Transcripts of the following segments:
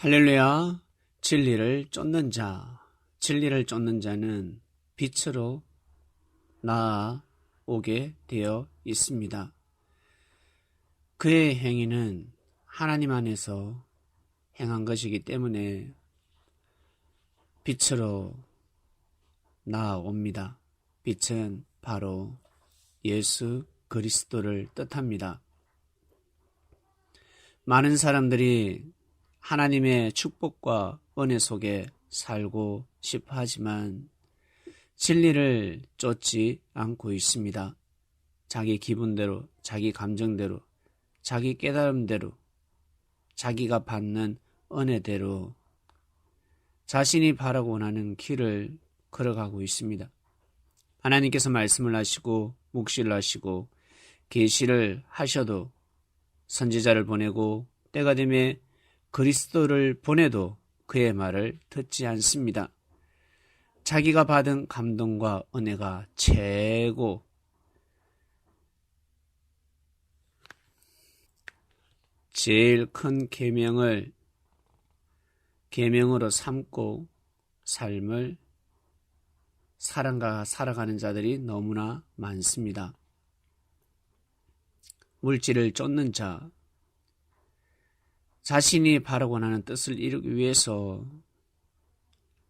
할렐루야. 진리를 쫓는 자. 진리를 쫓는 자는 빛으로 나아오게 되어 있습니다. 그의 행위는 하나님 안에서 행한 것이기 때문에 빛으로 나아옵니다. 빛은 바로 예수 그리스도를 뜻합니다. 많은 사람들이 하나님의 축복과 은혜 속에 살고 싶어 하지만 진리를 쫓지 않고 있습니다. 자기 기분대로, 자기 감정대로, 자기 깨달음대로, 자기가 받는 은혜대로 자신이 바라고 원하는 길을 걸어가고 있습니다. 하나님께서 말씀을 하시고 묵시를 하시고 계시를 하셔도 선지자를 보내고 때가 되면 그리스도를 보내도 그의 말을 듣지 않습니다. 자기가 받은 감동과 은혜가 최고 제일 큰 계명을 계명으로 삼고 삶을 사랑과 살아가는 자들이 너무나 많습니다. 물질을 쫓는 자, 자신이 바라고 하는 뜻을 이루기 위해서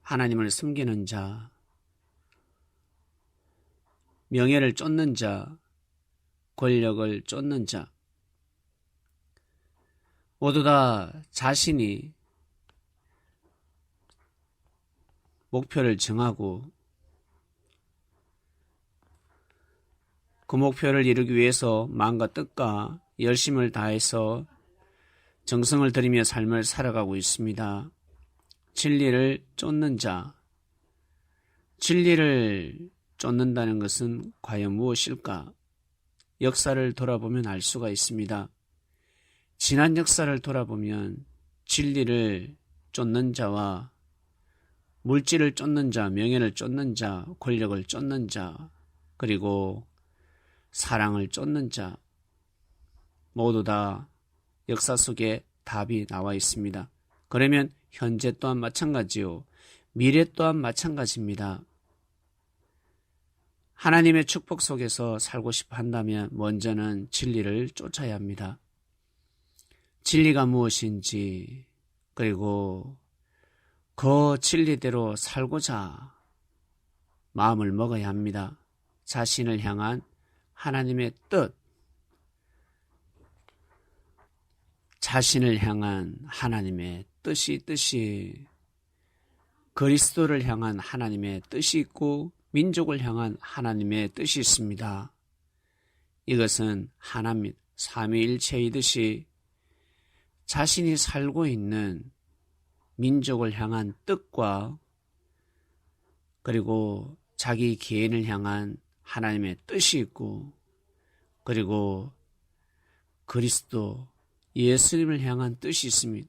하나님을 숨기는 자, 명예를 쫓는 자, 권력을 쫓는 자, 모두 다 자신이 목표를 정하고 그 목표를 이루기 위해서 마음과 뜻과 열심을 다해서 정성을 들이며 삶을 살아가고 있습니다. 진리를 쫓는 자. 진리를 쫓는다는 것은 과연 무엇일까? 역사를 돌아보면 알 수가 있습니다. 지난 역사를 돌아보면 진리를 쫓는 자와 물질을 쫓는 자, 명예를 쫓는 자, 권력을 쫓는 자, 그리고 사랑을 쫓는 자, 모두 다 역사 속에 답이 나와 있습니다. 그러면 현재 또한 마찬가지요. 미래 또한 마찬가지입니다. 하나님의 축복 속에서 살고 싶어 한다면 먼저는 진리를 쫓아야 합니다. 진리가 무엇인지, 그리고 그 진리대로 살고자 마음을 먹어야 합니다. 자신을 향한 하나님의 뜻, 자신을 향한 하나님의 뜻이 뜻이 그리스도를 향한 하나님의 뜻이 있고 민족을 향한 하나님의 뜻이 있습니다. 이것은 하나님 삼위일체이듯이 자신이 살고 있는 민족을 향한 뜻과 그리고 자기 개인을 향한 하나님의 뜻이 있고 그리고 그리스도 예수님을 향한 뜻이 있습니다.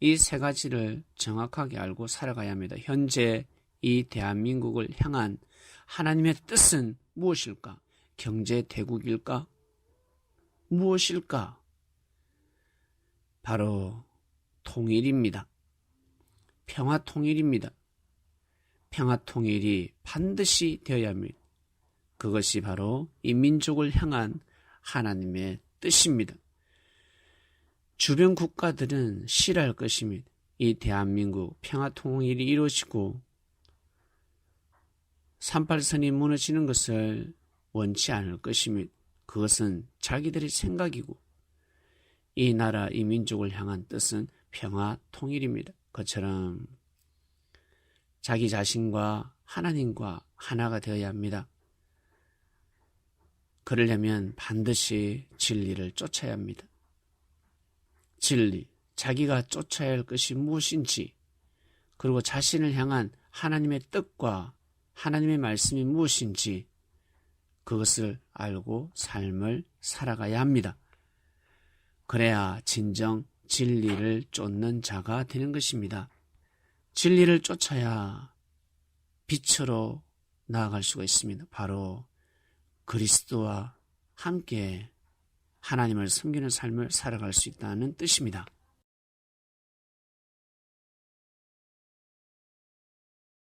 이 세 가지를 정확하게 알고 살아가야 합니다. 현재 이 대한민국을 향한 하나님의 뜻은 무엇일까? 경제 대국일까? 무엇일까? 바로 통일입니다. 평화 통일입니다. 평화 통일이 반드시 되어야 합니다. 그것이 바로 이 민족을 향한 하나님의 뜻입니다. 주변 국가들은 싫어할 것입니다. 이 대한민국 평화 통일이 이루어지고 38선이 무너지는 것을 원치 않을 것입니다. 그것은 자기들의 생각이고 이 나라 이 민족을 향한 뜻은 평화 통일입니다. 그처럼 자기 자신과 하나님과 하나가 되어야 합니다. 그러려면 반드시 진리를 쫓아야 합니다. 진리, 자기가 쫓아야 할 것이 무엇인지, 그리고 자신을 향한 하나님의 뜻과 하나님의 말씀이 무엇인지, 그것을 알고 삶을 살아가야 합니다. 그래야 진정 진리를 쫓는 자가 되는 것입니다. 진리를 쫓아야 빛으로 나아갈 수가 있습니다. 바로 그리스도와 함께 하나님을 섬기는 삶을 살아갈 수 있다는 뜻입니다.